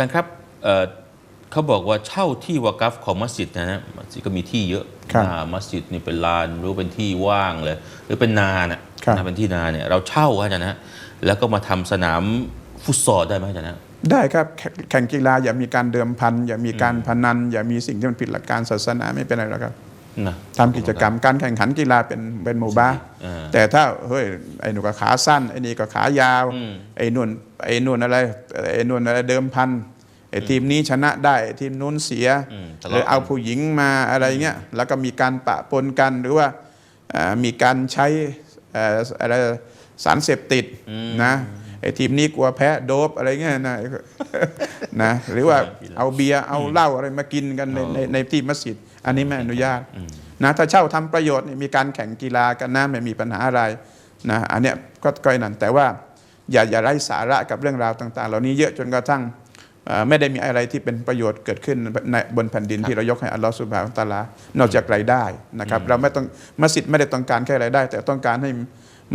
อาจารย์ครับเอ่อเขาบอกว่าเช่าที่วากัฟของมัสยิดนะฮะมัสยิดก็มีที่เยอะครับอ่ามัสยิดนี่เป็นลานหรือเป็นที่ว่างเลย หรือเป็นนาน่ะครับนาเป็นที่นาเนี่ยเราเช่าฮะอาจารย์นะแล้วก็มาทำสนามฟุตซอลได้ไหมอาจารย์นะได้ครับแข่งแข่งกีฬาอย่ามีการเดิมพัน อย่ามีการพนัน อย่ามีสิ่งที่มันผิดหลักการศาสนาไม่เป็นไรหรอกครับนะทำกิจกรรมการแข่งขันกีฬาเป็นเป็นหมู่บ้าอ่า แต่ถ้าเฮ้ยไอ้หนูก็ขาสั้นไอ้นี่ก็ขายาวอืมไอ้นุ่นไอ้นุ่นอะไรไอ้นุ่นอะไรเดิมพันไอ้ทีมนี้ชนะได้ไอ้ทีมนู้นเสียอืมทะหรือเลาะเอากันผู้หญิงมาอะไรเงี้ยแล้วก็มีการปะปนกันหรือว่าเอ่อมีการใช้เอ่ออะไรสารเสพติดนะไอ้ทีมนี้กลัวแพ้โดบอะไรเงี้ยนะนะหรือว่าเอาเบียร์เอาเหล้าอะไรมากินกันในในในที่มัสยิด อันนี้ไม่อนุญาต นะถ้าเช่าทำประโยชน์เนี่ยมีการแข่งกีฬากันนะไม่มีปัญหาอะไรนะอันเนี้ยก็ก็ไอ้นั่นแต่ว่าอย่าอย่าไร้สาระกับเรื่องราวต่าง ๆ เหล่านี้เยอะจนกระทั่งเอ่อไม่ได้มีอะไรที่เป็นประโยชน์เกิดขึ้นในบนแผ่นดินที่เรายกให้อัลลอฮฺสุบฮานะฮูวะตะอาลานอกจากรายได้นะครับเราไม่ต้องมัสยิดไม่ได้ต้องการแค่รายได้ แต่ต้องการให้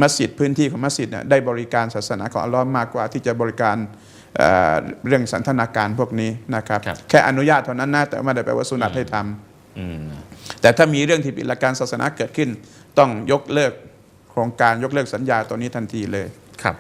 มัสยิดพื้นที่ของมัสยิดเนี่ยได้บริการศาสนาของอัลลอฮ์มากกว่าที่จะบริการเอ่อเรื่องสันทนาการพวกนี้นะครับครับ แค่อนุญาตเท่านั้นนะแต่ไม่ได้แปลว่าสุนัตให้ทำอืม แต่ถ้ามีเรื่องที่ผิดหลักการศาสนาเกิดขึ้น ต้องยกเลิกโครงการยกเลิกสัญญาตัวนี้ทันทีเลยครับ